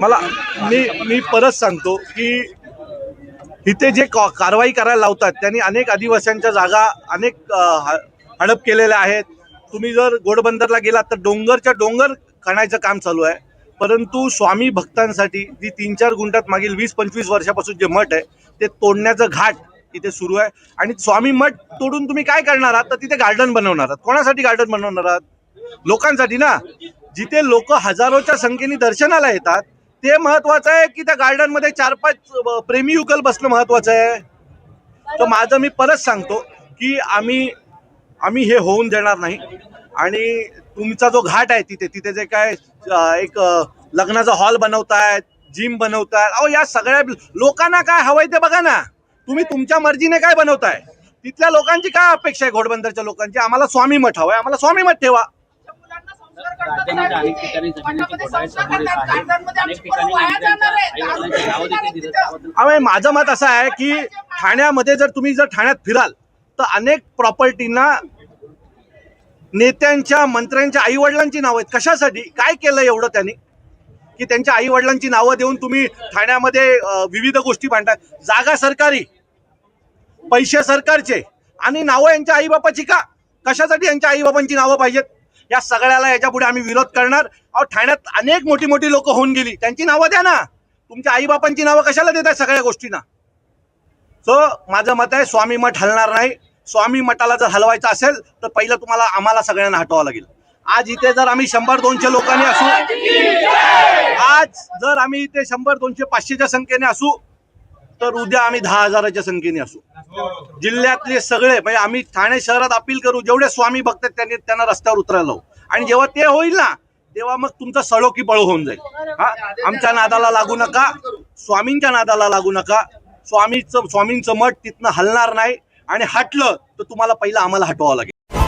मला मी मी परत सांगतो की इथे जे कारवाई करायला लावतात त्यांनी अनेक आदिवास्यांच्या जागा अनेक हडप केलेल्या आहेत. तुम्ही जर घोडबंदरला गेलात तर डोंगरच्या डोंगर खणायचं काम चालू आहे. परंतु स्वामी भक्तांसाठी जी तीन चार गुंठात मागील वीस पंचवीस वर्षापासून जे मठ आहे ते तोडण्याचं घाट इथे सुरू आहे. आणि स्वामी मठ तोडून तुम्ही काय करणार आहात? तर तिथे गार्डन बनवणार आहात. कोणासाठी गार्डन बनवणार आहात? लोकांसाठी ना. जिथे लोक हजारोच्या संख्येने दर्शनाला येतात ते महत्वाचं आहे की त्या गार्डनमध्ये चार पाच प्रेमी युगल बसणं महत्वाचं आहे. तर माझं मी परत सांगतो की आम्ही आम्ही हे होऊन देणार नाही. आणि तुमचा जो घाट आहे तिथे तिथे जे काय एक लग्नाचा हॉल बनवतायत जिम बनवतायत. अहो या सगळ्या लोकांना काय हवंय ते बघा ना. तुम्ही तुमच्या मर्जीने काय बनवताय? तिथल्या लोकांची काय अपेक्षा आहे घोडबंदरच्या लोकांची? आम्हाला स्वामी मठ हवंय. आम्हाला स्वामी मठ ठेवा. अरे माझं मत असं आहे की ठाण्यामध्ये जर तुम्ही जर ठाण्यात फिराल तर अनेक प्रॉपर्टींना नेत्यांच्या मंत्र्यांच्या आई वडिलांची नावं आहेत. कशासाठी? काय केलं एवढं त्यांनी? की त्यांच्या आई वडिलांची नावं देऊन तुम्ही ठाण्यामध्ये विविध गोष्टी मांडता जागा सरकारी पैसे सरकारचे आणि नावं यांच्या आईबापाची का? कशासाठी यांच्या आईबापांची नावं पाहिजेत? या सगळ्याला याच्यापुढे आम्ही विरोध करणार. अहो ठाण्यात अनेक मोठी मोठी लोक होऊन गेली. त्यांची नावं द्या ना. तुमच्या आईबापांची नावं कशाला देत सगळ्या गोष्टींना? सो माझं मत आहे स्वामी मत हलणार नाही. स्वामी मठाला जर हलवायचं असेल तर पहिलं तुम्हाला आम्हाला सगळ्यांना हटवावं लागेल. आज इथे जर आम्ही शंभर दोनशे लोकांनी असू आज जर आम्ही इथे शंभर दोनशे पाचशेच्या संख्येने असू तर उद्या आम्ही दहा हजाराच्या संख्येने असू. जिल्ह्यातले सगळे म्हणजे आम्ही ठाणे शहरात अपील करू जेवढे स्वामी भक्त त्यांनी त्यांना रस्त्यावर उतरायला आणि जेव्हा ते होईल ना तेव्हा मग तुमचा सळोकी बळ होऊन जाईल. हा? आमच्या नादाला लागू नका स्वामींच्या नादाला लागू नका. स्वामीचं स्वामींचं मठ तिथनं हलणार नाही. आणि हटलं तर तुम्हाला पहिलं आम्हाला हटवावं लागेल.